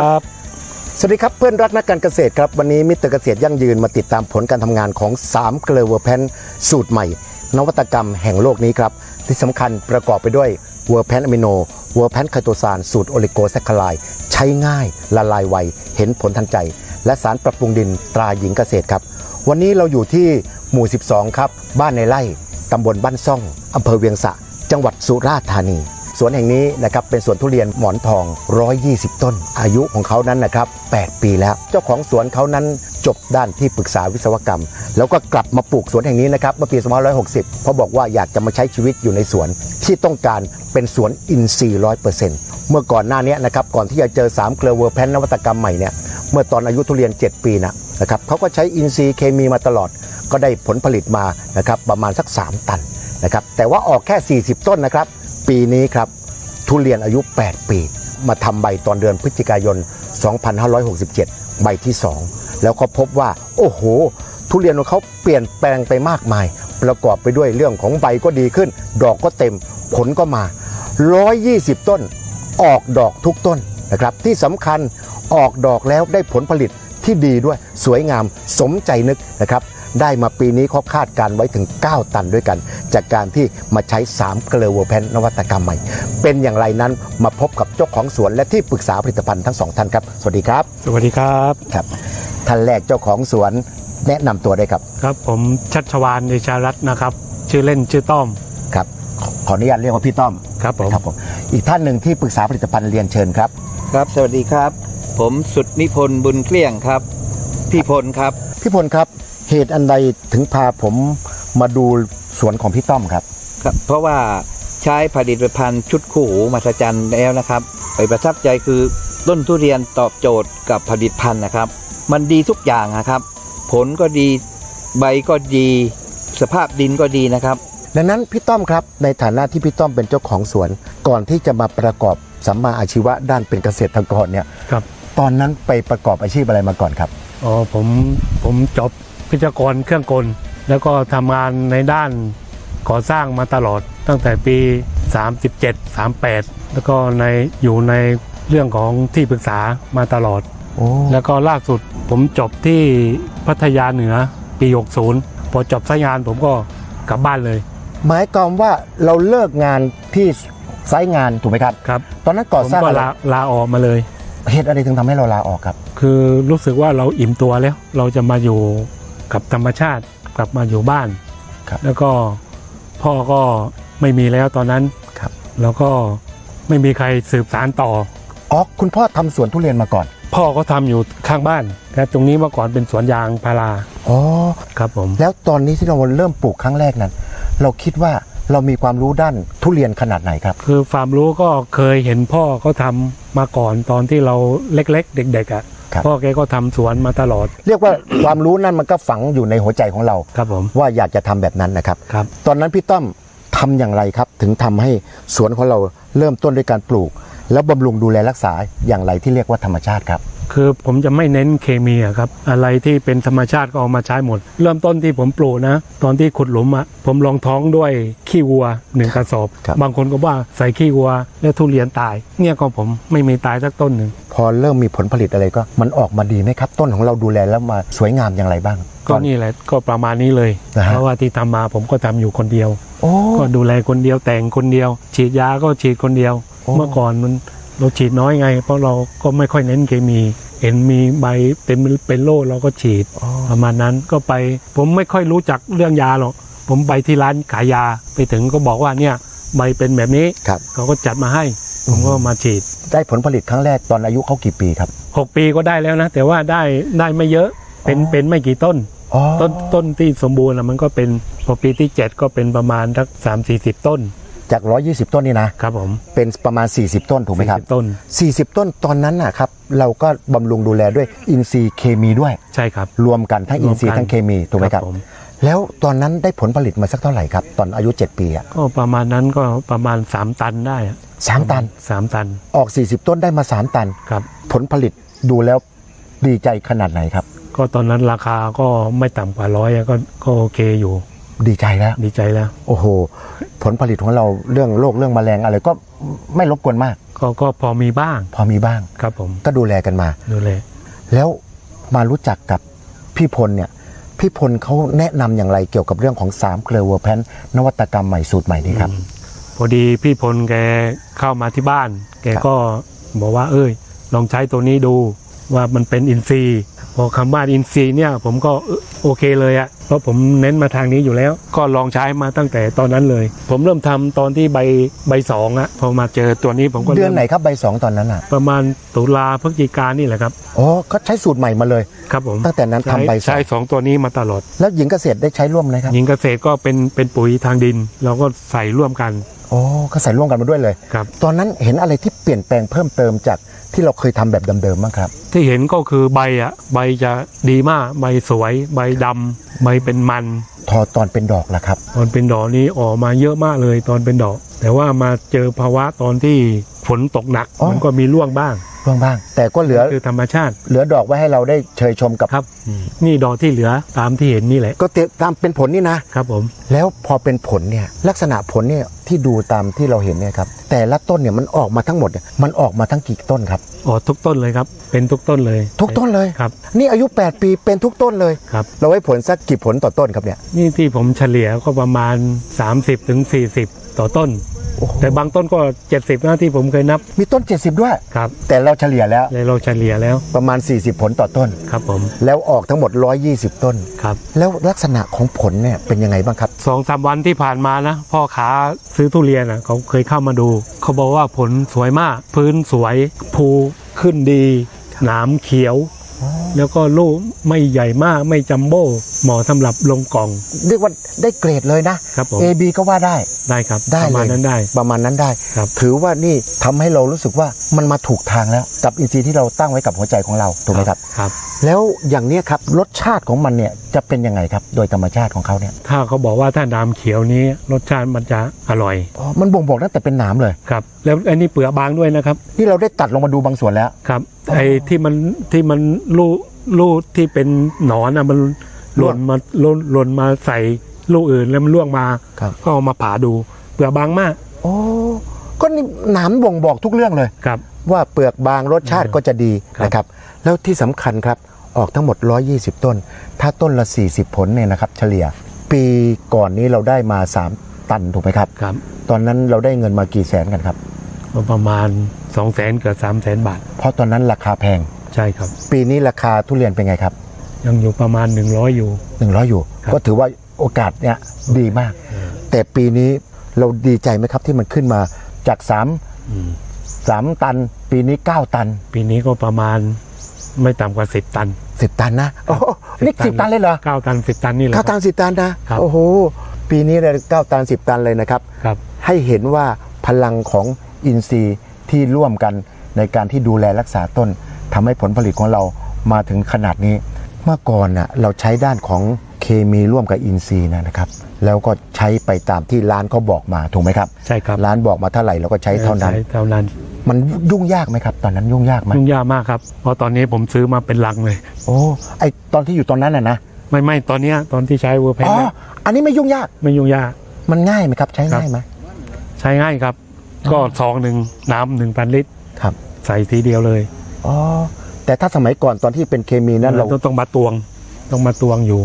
ครับสวัสดีครับเพื่อนรักนักการเกษตรครับวันนี้มิตรเกษตรยั่งยืนมาติดตามผลการทำงานของ3เกลือเวอร์แพนสูตรใหม่ นวัตกรรมแห่งโลกนี้ครับ ที่สำคัญประกอบไปด้วยเวอร์แพนอะมิโนเวอร์แพนไคโตซานสูตรโอลิโกแซคคลาย ใช้ง่ายละลายไว เห็นผลทันใจ และสารปรับปรุงดินตราหญิงเกษตรครับ วันนี้เราอยู่ที่หมู่ 12 ครับ บ้านในไร่ตำบลบ้านซ่องอำเภอเวียงสะ จังหวัดสุราษฎร์ธานี สวนแห่งนี้นะครับเป็นสวนทุเรียนหมอนทอง 120 ต้น อายุของเขานั้นนะครับ 8 ปีแล้ว เจ้าของสวนเขานั้นจบด้านที่ปรึกษาวิศวกรรม แล้วก็กลับมาปลูกสวนแห่งนี้นะครับเมื่อปี 2560 เพราะบอกว่าอยากจะมาใช้ชีวิตอยู่ในสวน ที่ต้องการเป็นสวนอินทรีย์ร้อยเปอร์เซ็นต์เมื่อก่อนหน้านี้นะครับก่อนที่จะเจอ3เกลือเวอร์แพนนวัตกรรมใหม่เนี่ยเมื่อตอนอายุทุเรียน 7 ปีนะนะครับเขาก็ใช้อินทรีย์เคมีมาตลอด ก็ได้ผลผลิตมานะครับประมาณสัก 3 ตันนะครับแต่ว่าออกแค่ 40 ต้นนะครับ ปีนี้ครับทุเรียนอายุ 8 ปี มาทำใบตอนเดือนพฤศจิกายน 2567 ใบที่ 2 แล้วก็พบว่า โอ้โห ทุเรียนของเขาเปลี่ยนแปลงไปมากมาย ประกอบไปด้วยเรื่องของใบก็ดีขึ้น ดอกก็เต็ม ผลก็มา 120 ต้น ออกดอกทุกต้นนะครับ ที่สำคัญออกดอกแล้วได้ผลผลิตที่ดีด้วยสวยงามสมใจนึกนะครับ ได้มาปีนี้เขาคาดการไว้ถึง 9 ตันด้วยกัน จากการที่มาใช้3เกลือเวอร์แพนนวัตกรรมใหม่ เป็นอย่างไรนั้นมาพบกับเจ้าของสวนและที่ปรึกษาผลิตภัณฑ์ทั้งสองท่านครับ สวัสดีครับ สวัสดีครับครับท่านแรกเจ้าของสวนแนะนำตัวได้ครับ ครับผมชัชวานเดชารัตน์นะครับ ชื่อเล่นชื่อต้อมครับขอขออนุญาตเรียกว่าพี่ต้อมครับผมครับผมอีกท่านหนึ่งที่ปรึกษาผลิตภัณฑ์เรียนเชิญครับ ครับสวัสดีครับ ผมสุดนิพนธ์บุญเกลี้ยงครับ พี่พลครับ พี่พลครับ เหตุอันใดถึงพาผมมาดูสวนของพี่ต้อมครับ ครับเพราะว่าใช้ผลิตภัณฑ์ชุดคู่หูมหัศจรรย์แล้วนะครับไปประทับใจคือต้นทุเรียนตอบโจทย์กับผลิตภัณฑ์นะครับ มันดีทุกอย่างนะครับ ผลก็ดีใบก็ดี สภาพดินก็ดีนะครับ ดังนั้นพี่ต้อมครับในฐานะที่พี่ต้อมเป็นเจ้าของสวน ก่อนที่จะมาประกอบสัมมาอาชีวะด้านเป็นเกษตรกรเนี่ยครับ ตอนนั้นไปประกอบอาชีพอะไรมาก่อนครับ อ๋อผมผมจบ พิจกรเครื่องกล แล้วก็ทำงานในด้านก่อสร้างมาตลอดตั้งแต่ปี 37 38 แล้วก็ในอยู่ในเรื่องของที่ปรึกษามาตลอดโอ้แล้วก็ล่าสุดผมจบที่พัทยาเหนือปี 60 พอจบสายงานผมก็กลับบ้านเลย หมายความว่าเราเลิกงานที่ไซต์งานถูกไหมครับ ครับ ตอนนั้นผก่อมสร้างก็อะไรลาลาออกมาเลย เหตุอะไรถึงทำให้เราลาออกครับ คือรู้สึกว่าเราอิ่มตัวแล้ว เราจะมาอยู่ กับธรรมชาติกลับมาอยู่บ้าน ครับแล้วก็พ่อก็ไม่มีแล้วตอนนั้นครับ แล้วก็ไม่มีใครสืบสารต่อ อ๋อคุณพ่อทำสวนทุเรียนมาก่อนพ่อก็ทำอยู่ข้างบ้านแต่ตรงนี้เมื่อก่อนเป็นสวนยางพาราอ๋อครับผม แล้วตอนนี้ที่เราเริ่มปลูกครั้งแรกนั้น เราคิดว่าเรามีความรู้ด้านทุเรียนขนาดไหนครับคือความรู้ก็เคยเห็นพ่อเขาทำมาก่อนตอนที่เราเล็กๆ เด็กๆอะ่ะครับ พ่อแกก็ทำสวนมาตลอด เรียกว่าความรู้นั่นมันก็ฝังอยู่ในหัวใจของเราครับผมว่าอยากจะทำแบบนั้นนะครับครับ ตอนนั้นพี่ต้อมทำอย่างไรครับ ถึงทำให้สวนของเราเริ่มต้นด้วยการปลูก แล้วบำรุงดูแลรักษาอย่างไรที่เรียกว่าธรรมชาติครับ คือผมจะไม่เน้นเคมีอะครับ อะไรที่เป็นธรรมชาติก็เอามาใช้หมด เริ่มต้นที่ผมปลูกนะ ตอนที่ขุดหลุมอะผมลองท้องด้วยขี้วัวหนึ่งกระสอบครับบางคนก็ว่าใส่ขี้วัว แล้วทุเรียนตาย เนี่ยก็ผมไม่มีตายสักต้นหนึ่งพอเริ่มมีผลผลิตอะไรก็มันออกมาดีไหมครับ ต้นของเราดูแลแล้วมาสวยงามอย่างไรบ้าง ก็นี่แหละก็ประมาณนี้เลยนะฮะเพราะว่าที่ทำมาผมก็ทำอยู่คนเดียวโอ้ก็ดูแลคนเดียวแต่งคนเดียว ฉีดยาก็ฉีดคนเดียวโอ้เมื่อก่อนมัน เราฉีดน้อยไง เพราะเราก็ไม่ค่อยเน้นเคมีเห็นมีใบเป็นเป็นโรคเราก็ฉีดอ๋อประมาณนั้นก็ไป ผมไม่ค่อยรู้จักเรื่องยาหรอกผมไปที่ร้านขายยาไปถึงก็บอกว่าเนี่ยใบเป็นแบบนี้ครับเขาก็จัดมาให้ ผมก็มาฉีด ได้ผลผลิตครั้งแรกตอนอายุเขากี่ปีครับ 6 ปีก็ได้แล้วนะ แต่ว่าได้ได้ไม่เยอะเป็นอ๋อเป็นไม่กี่ต้นอ๋อต้นต้นที่สมบูรณ์อะมันก็เป็นพอปีที่ 7 ก็เป็นประมาณสักสามสี่สิบต้น จาก 120 ต้นนี่นะ ครับผมเป็นประมาณ 40 ต้นถูกไหมครับ 40ต้น 40 ต้นตอนนั้นนะครับ เราก็บำรุงดูแลด้วยอินทรีย์เคมีด้วย ใช่ครับ รวมกันทั้งอินทรีย์รวมกันทั้งเคมีถูกไหมครับผม แล้วตอนนั้นได้ผลผลิตมาสักเท่าไหร่ครับ ตอนอายุ 7 ปีอะก็ประมาณนั้นก็ประมาณ 3 ตันได้อะสามตันสามตันออก 40 ต้นได้มา 3 ตัน ครับ ผลผลิตดูแล้วดีใจขนาดไหนครับ ก็ตอนนั้นราคาก็ไม่ต่ำกว่าร้อยอะก็ก็โอเคอยู่ ดีใจแล้ว ดีใจแล้ว โอ้โห ผลผลิตของเราเรื่องโรคเรื่องแมลงอะไรก็ไม่รบกวนมาก ก็ก็พอมีบ้าง พอมีบ้างครับผม ก็ดูแลกันมา ดูแล แล้วมารู้จักกับพี่พลเนี่ย พี่พลเขาแนะนำอย่างไรเกี่ยวกับเรื่องของ3เคลเวอร์แพนนวัตกรรมใหม่สูตรใหม่นี้ครับ พอดีพี่พลแกเข้ามาที่บ้าน แกก็บอกว่า เอ้ย ลองใช้ตัวนี้ดูว่ามันเป็นอินซีย์ พอคำว่าอินซีย์เนี่ยผมก็เออโอเคเลยอะเพราะผมเน้นมาทางนี้อยู่แล้ว ก็ลองใช้มาตั้งแต่ตอนนั้นเลย ผมเริ่มทำตอนที่ใบใบสองอะพอมาเจอตัวนี้ผมก็เดือนริ่มไหนครับใบสองตอนนั้นอะประมาณตุลาพฤศจิกานี่แหละครับอ๋อก็ใช้สูตรใหม่มาเลยครับผมตั้งแต่นั้นทำใบสอใช้งสองตัวนี้มาตลอด แล้วหญิงเกษตรได้ใช้ร่วมไหมครับหญิงเกษตรก็เป็นเป็นปุ๋ยทางดิน เราก็ใส่ร่วมกัน อ๋อก็ใส่ร่วมกันมาด้วยเลย ครับ ตอนนั้นเห็นอะไรที่เปลี่ยนแปลงเพิ่มเติมจากที่เราเคยทำแบบเดิมๆบ้างครับ ที่เห็นก็คือใบอะใบจะดีมาก ใบสวย ใบดำใบเป็นมัน ทอตอนเป็นดอกล่ะครับ ตอนเป็นดอกนี้ออกมาเยอะมากเลยตอนเป็นดอก แต่ว่ามาเจอภาวะตอนที่ฝนตกหนักอ๋อ มันก็มีร่วงบ้างร่วงบ้าง แต่ก็เหลือคือธรรมชาติเหลือดอกไว้ให้เราได้เชยชมกับ ครับนี่ดอกที่เหลือตามที่เห็นนี่แหละก็เตรียมตามเป็นผลนี่นะ ครับผม แล้วพอเป็นผลเนี่ยลักษณะผลเนี่ยที่ดูตามที่เราเห็นเนี่ยครับแต่ละต้นเนี่ยมันออกมาทั้งหมดเนี่ยมันออกมาทั้งกี่ต้นครับออกทุกต้นเลยครับ เป็นทุกต้นเลยทุกต้นเลย ครับนี่อายุ 8 ปีเป็นทุกต้นเลย ครับ เราไว้ผลสักกี่ผลต่อต้นครับเนี่ยนี่ที่ผมเฉลี่ยก็ประมาณ 30-40ถึง40ต่อต้นโอ้โห แต่บางต้นก็ 70นะที่ผมเคยนับมีต้น 70 ด้วย ครับ แต่เราเฉลี่ยแล้วเลยเราเฉลี่ยแล้วประมาณ 40 ผลต่อต้น ครับผม แล้วออกทั้งหมด 120 ต้น ครับ แล้วลักษณะของผลเนี่ยเป็นยังไงบ้างครับสองสามวันที่ผ่านมานะ พ่อค้าซื้อทุเรียนอะเขาเคยเข้ามาดู เขาบอกว่าผลสวยมาก พื้นสวยภูขึ้นดีหนามเขียว แล้วก็ลูกไม่ใหญ่มากไม่จัมโบ้เหมาะสำหรับลงกล่อง เรียกว่าได้เกรดเลยนะ ครับผม A B ก็ว่าได้ได้ครับได้ประมาณเลยนั้นได้ ประมาณนั้นได้ ครับ ถือว่านี่ทำให้เรารู้สึกว่ามันมาถูกทางแล้ว กับอินทรีย์ที่เราตั้งไว้กับหัวใจของเราถูกไหมครับ ครับ แล้วอย่างเนี้ยครับรสชาติของมันเนี่ยจะเป็นยังไงครับโดยธรรมชาติของเขาเนี่ยถ้าเขาบอกว่าถ้าน้ำเขียวนี้รสชาติมันจะอร่อยอ๋อมันบ่งบอกตั้งแต่เป็นหนามเลยครับแล้วอันนี้เปลือกบางด้วยนะครับนี่เราได้ตัดลงมาดูบางส่วนแล้วครับไอ้ที่มันที่มันลูกลูกที่เป็นหนอนอะมันหล่นมาหล่นหล่นมาใส่ลูกอื่นแล้วมันล่วงมาครับก็เอามาผ่าดูเปลือกบางมากโอ้ก็นี่หนามบ่งบอกทุกเรื่องเลยครับว่าเปลือกบางรสชาติอืมก็จะดีครับนะครับ แล้วที่สำคัญครับ ออกทั้งหมด 120 ต้น ถ้าต้นละ 40 ผลเนี่ยนะครับ เฉลี่ย ปีก่อนนี้เราได้มา 3 ตันถูกไหมครับ ครับ ตอนนั้นเราได้เงินมากี่แสนกันครับก็ประมาณ2องแสนเกือบสามแสนบาท เพราะตอนนั้นราคาแพง ใช่ครับ ปีนี้ราคาทุเรียนเป็นไงครับ ยังอยู่ประมาณ 100 อยู่ 100 อยู่ครับก็ถือว่าโอกาสเนี่ยดีมาก แต่ปีนี้เราดีใจไหมครับที่มันขึ้นมาจากอืม3 3ตัน ปีนี้ 9 ตัน ปีนี้ก็ประมาณไม่ต่ำกว่า 10 ตัน 10ตันนะโอ้โหนี่10 10ตันเลยเหรอ9ตัน10ตันนี่แหละเก้าตันสิบตันนะ ครับ โอ้โห ปีนี้เลยเก้าตันสิบตันเลยนะครับ ครับ ให้เห็นว่าพลังของอินทรีย์ที่ร่วมกันในการที่ดูแลรักษาต้นทำให้ผลผลิตของเรามาถึงขนาดนี้ เมื่อก่อนน่ะเราใช้ด้านของ เคมีร่วมกับอินทรีย์นะครับ แล้วก็ใช้ไปตามที่ร้านเขาบอกมาถูกไหมครับ ใช่ครับ ร้านบอกมาเท่าไหร่เราก็ใช้เท่านั้น ใช้เท่านั้น มันยุ่งยากไหมครับ ตอนนั้นยุ่งยากไหมยุ่งยากมากครับ เพราะตอนนี้ผมซื้อมาเป็นลังเลย โอ้ไอตอนที่อยู่ตอนนั้นน่ะนะ ไม่ไม่ตอนเนี้ยตอนที่ใช้เวอร์แพนอ๋อเนี่ยอันนี้ไม่ยุ่งยาก ไม่ยุ่งยาก มันง่ายไหมครับ ใช้ครับง่ายไหมใช้ง่ายครับ ก็ซองหนึ่งน้ำหนึ่งพันลิตรครับ ใส่ทีเดียวเลยอ๋อแต่ถ้าสมัยก่อนตอนที่เป็นเคมีนั้นเราต้องต้องมาตวง ต้องมาตวงอยู่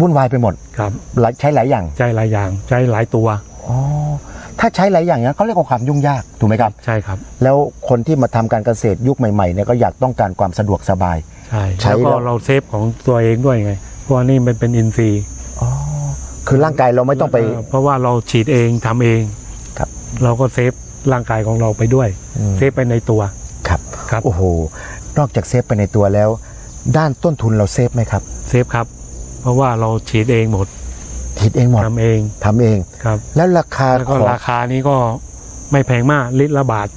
วุ่นวายไปหมดครับหลายใช้หลายอย่างใช้หลายอย่างใช้หลายตัวอ๋อถ้าใช้หลายอย่างเนี้ยเขาเรียกว่าความยุ่งยากถูกไหมครับใช่ครับ แล้วคนที่มาทำการเกษตรยุคใหม่ๆเนี่ยก็อยากต้องการความสะดวกสบาย ใช่ใช้แล้วก็แล้วเราเซฟของตัวเองด้วยไง เพราะว่านี่มันเป็นอินทรีย์อ๋อคือร่างกายเราไม่ต้องไปเเพราะว่าเราฉีดเองทำเองครับ เราก็เซฟร่างกายของเราไปด้วยอืมเซฟไปในตัวครับครับโอ้โหนอกจากเซฟไปในตัวแล้ว ด้านต้นทุนเราเซฟไหมครับเซฟครับ เพราะว่าเราฉีดเองหมดคิดเองหมดทำเองทำเองครับ แล้วราคาแล้วขก็องราคานี้ก็ไม่แพงมากลิตรละบาท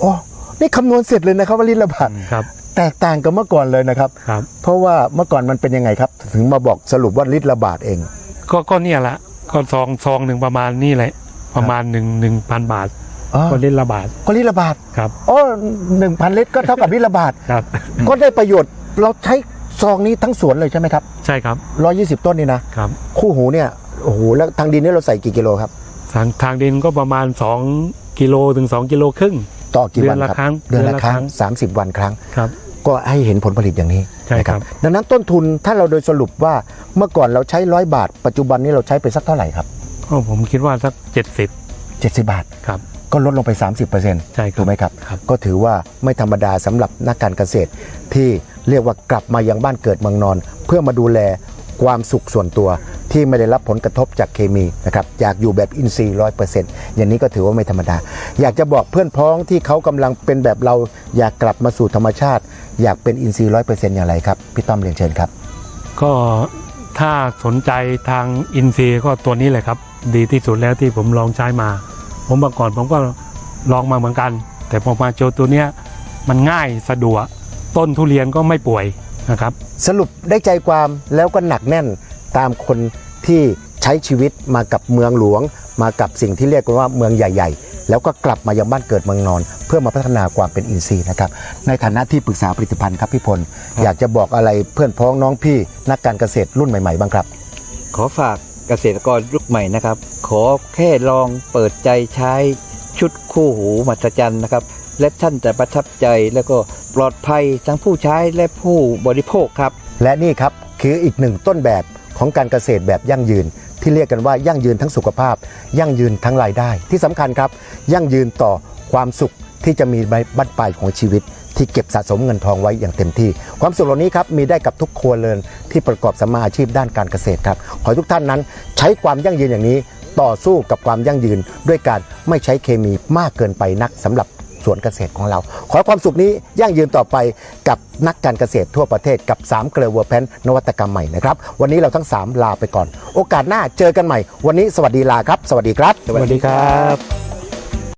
โอ้นี่คำนวณเสร็จเลยนะครับว่าลิตรละบาทครับ แตกต่างกับเมื่อก่อนเลยนะครับ ครับ เพราะว่าเมื่อก่อนมันเป็นยังไงครับ ถึงมาบอกสรุปว่าลิตรละบาทเอง ก็ก็เนี่ยละก็ซองซองหนึ่งประมาณนี่แหละ ประมาณหนึ่งหนึ่งพันบาทอ๋อ ก็ลิตรละบาทก็ลิตรละบาทครับ โอ้หนึ่งพันลิตรก็เท่ากับลิตรละบาท ครับ ก็ได้ประโยชน์เราใช้ ซองนี้ทั้งสวนเลยใช่ไหมครับใช่ครับร้อยี่สิบต้นนี่นะครับ คู่หูเนี่ยโอ้โหแล้วทางดินนี่เราใส่กี่กิโลครับทางทางดินก็ประมาณสองกิโลถึง 2 กิโลครึ่ง ต่อกี่วันเดือนละครับครั้งเดือนละเดือนละครั้งครั้30วันครั้งครับ ก็ให้เห็นผลผลิตอย่างนี้ใช่ครับนะดังนั้นต้นทุนถ้าเราโดยสรุปว่าเมื่อก่อนเราใช้ร้อยบาท ปัจจุบันนี้เราใช้ไปสักเท่าไหร่ครับก็ผมคิดว่าสัก 70บาท70ครับ ก็ลดลงไป 30%ใช่คถูรับกไหมครับครับ ก็ถือว่าไม่ธรรมดาสำหรับนักการเกษตร ที่เรียกว่ากลับมายังบ้านเกิดเมืองนอน เพื่อมาดูแลความสุขส่วนตัวที่ไม่ได้รับผลกระทบจากเคมีนะครับอยากอยู่แบบอินทรีย์ร้อยเปอร์เซ็นต์อย่างนี้ก็ถือว่าไม่ธรรมดา อยากจะบอกเพื่อนพ้องที่เขากำลังเป็นแบบเราอยากกลับมาสู่ธรรมชาติ อยากเป็นอินทรีย์ร้อยเปอร์เซ็นต์อย่างไรครับ พี่ต้อมเรียนเชิญครับ ก็ถ้าสนใจทางอินซีย์ก็ตัวนี้เลยครับ ดีที่สุดแล้วที่ผมลองใช้มา ผมเมื่อก่อนผมก็ลองมาเหมือนกัน แต่พอมาเจอตัวเนี้ยมันง่ายสะดวกต้นทุเรียนก็ไม่ป่วยนะครับ สรุปได้ใจความแล้วก็หนักแน่นตามคนที่ใช้ชีวิตมากับเมืองหลวง มากับสิ่งที่เรียกกันว่าเมืองใหญ่ ๆ แล้วก็กลับมายังบ้านเกิดเมืองนอน เพื่อมาพัฒนาความเป็นอินทรีย์นะครับ ในฐานะที่ปรึกษาผลิตภัณฑ์ครับพี่พลครับอยากจะบอกอะไรเพื่อนพ้องน้องพี่นักการเกษตรรุ่นใหม่ๆบ้างครับ ขอฝาก เกษตรกรยุคใหม่นะครับ ขอแค่ลองเปิดใจใช้ชุดคู่หูมหัศจรรย์นะครับ และท่านจะประทับใจแล้วก็ปลอดภัยทั้งผู้ใช้และผู้บริโภคครับ และนี่ครับคืออีกหนึ่งต้นแบบของการเกษตรแบบยั่งยืน ที่เรียกกันว่ายั่งยืนทั้งสุขภาพ ยั่งยืนทั้งรายได้ ที่สำคัญครับ ยั่งยืนต่อความสุขที่จะมีในบั้นปลายของชีวิต ที่เก็บสะสมเงินทองไว้อย่างเต็มที่ ความสุขเหล่านี้ครับมีได้กับทุกครัวเรือนที่ประกอบสมาอาชีพด้านการเกษตรครับ ขอให้ทุกท่านนั้นใช้ความยั่งยืนอย่างนี้ต่อสู้กับความยั่งยืน ด้วยการไม่ใช้เคมีมากเกินไปนักสำหรับสวนเกษตรของเรา ขอความสุขนี้ยั่งยืนต่อไปกับนักการเกษตรทั่วประเทศกับ 3 เกลือวัวแพนนวัตกรรมใหม่นะครับ วันนี้เราทั้ง 3 ลาไปก่อน โอกาสหน้าเจอกันใหม่ วันนี้สวัสดีลาครับ สวัสดีครับ สวัสดีครับ